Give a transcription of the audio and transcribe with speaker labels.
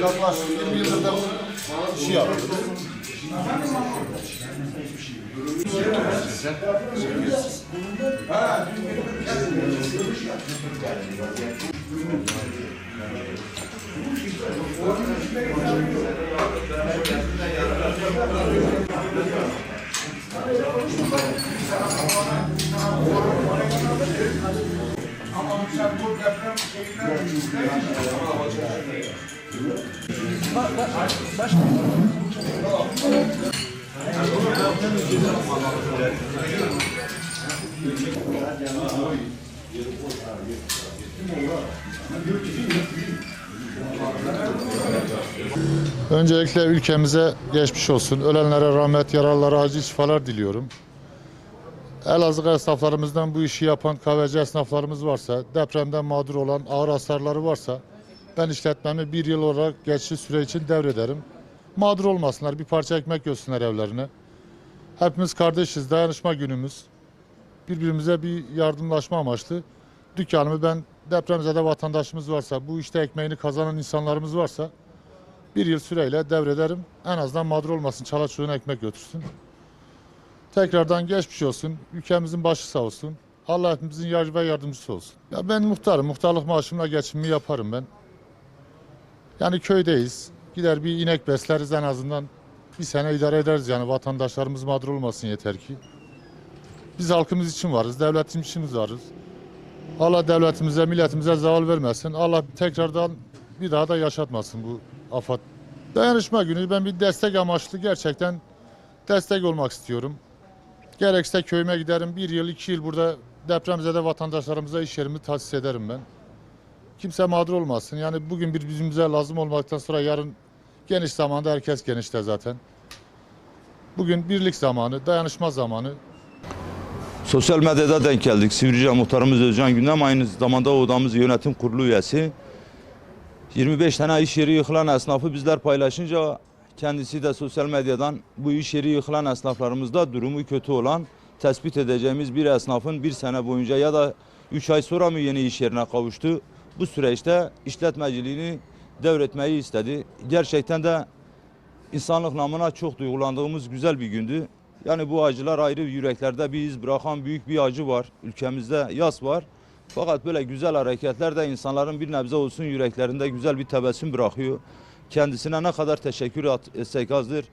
Speaker 1: Yaklaşık 20 yıldır da bu işi yapıyoruz. Öncelikle ülkemize geçmiş olsun. Ölenlere rahmet, yaralılara acil şifalar diliyorum. Elazığ esnaflarımızdan bu işi yapan kahveci esnaflarımız varsa, depremden mağdur olan ağır hasarları varsa ben işletmemi bir yıl olarak geçici süre için devrederim. Mağdur olmasınlar, bir parça ekmek görsünler evlerine. Hepimiz kardeşiz, dayanışma günümüz. Birbirimize bir yardımlaşma amaçlı. Dükkanımı ben depremzede vatandaşımız varsa, bu işte ekmeğini kazanan insanlarımız varsa bir yıl süreyle devrederim. En azından mağdur olmasın, çala ekmek götürsün. Tekrardan geçmiş olsun. Ülkemizin başı sağ olsun. Allah hepimizin yar ve yardımcısı olsun. Ya ben muhtarım. Muhtarlık maaşımla geçimimi yaparım ben. Yani köydeyiz. Gider bir inek besleriz en azından. Bir sene idare ederiz yani vatandaşlarımız mağdur olmasın yeter ki. Biz halkımız için varız, devletim için varız. Allah devletimize, milletimize zaval vermesin. Allah tekrardan bir daha da yaşatmasın bu afat. Dayanışma günü ben bir destek amaçlı gerçekten destek olmak istiyorum. Gerekse köyüme giderim. Bir yıl, iki yıl burada depremzede vatandaşlarımıza iş yerimi tahsis ederim ben. Kimse mağdur olmasın. Yani bugün birbirimize lazım olmaktan sonra yarın geniş zamanda herkes genişte zaten. Bugün birlik zamanı, dayanışma zamanı.
Speaker 2: Sosyal medyada denk geldik. Sivrice muhtarımız Özcan Gündem aynı zamanda odamız yönetim kurulu üyesi. 25 tane iş yeri yıkılan esnafı bizler paylaşınca kendisi de sosyal medyadan bu iş yeri yıkılan esnaflarımızda durumu kötü olan tespit edeceğimiz bir esnafın bir sene boyunca ya da 3 ay sonra mı yeni iş yerine kavuştu? Bu süreçte işletmeciliğini devretmeyi istedi. Gerçekten de insanlık namına çok duygulandığımız güzel bir gündü. Yani bu acılar ayrı yüreklerde bir iz bırakan büyük bir acı var. Ülkemizde yas var. Fakat böyle güzel hareketler de insanların bir nebze olsun yüreklerinde güzel bir tebessüm bırakıyor. Kendisine ne kadar teşekkür etsek azdır.